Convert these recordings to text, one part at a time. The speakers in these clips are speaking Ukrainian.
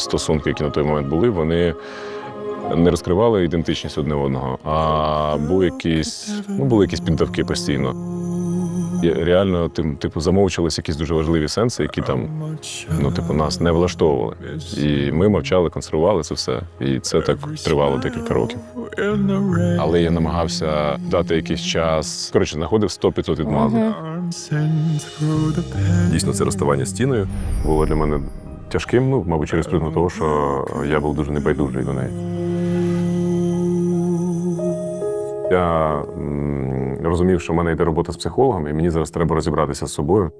стосунки, які на той момент були, вони не розкривали ідентичність одне одного, а були якісь, ну, були якісь піддавки постійно. Реально, тим, типу, замовчувалися якісь дуже важливі сенси, які там ну, типу, нас не влаштовували. І ми мовчали, консервували це все. І це так тривало декілька років. Але я намагався дати якийсь час. Коротше, знаходив 100-500 відмазок. Дійсно, це розставання з стіною було для мене тяжким, ну, мабуть, через призму того, що я був дуже небайдужий до неї. Я розумів, що в мене йде робота з психологом, і мені зараз треба розібратися з собою.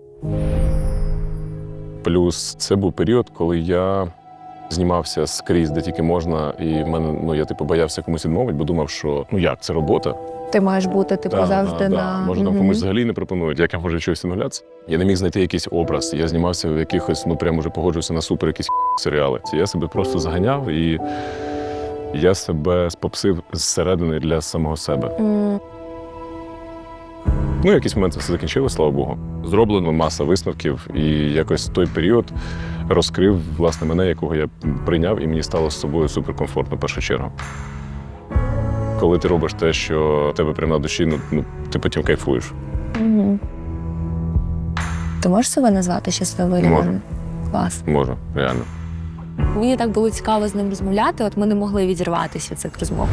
Плюс це був період, коли я знімався скрізь, де тільки можна, і в мене ну я типу боявся комусь відмовити, бо думав, що ну як це робота. Ти маєш бути, типу, Да, завжди да, на Да. Може, там комусь взагалі не пропонують, як я можу чогось наглятися. Я не міг знайти якийсь образ. Я знімався в якихось, ну прямо вже погоджувався на супер якісь серіали. Я себе просто заганяв і я себе спопсив зсередини для самого себе. М, Ну, якийсь момент це все закінчилось, слава Богу. Зроблено маса висновків, і якось той період розкрив власне мене, якого я прийняв, і мені стало з собою суперкомфортно в першу чергу. Коли ти робиш те, що тебе прямо на душі, ну, ну ти потім кайфуєш. мгм. Ти можеш себе назвати щасливою людиною? Клас. Можу, реально. Мені так було цікаво з ним розмовляти, от ми не могли відірватися від цих розмов.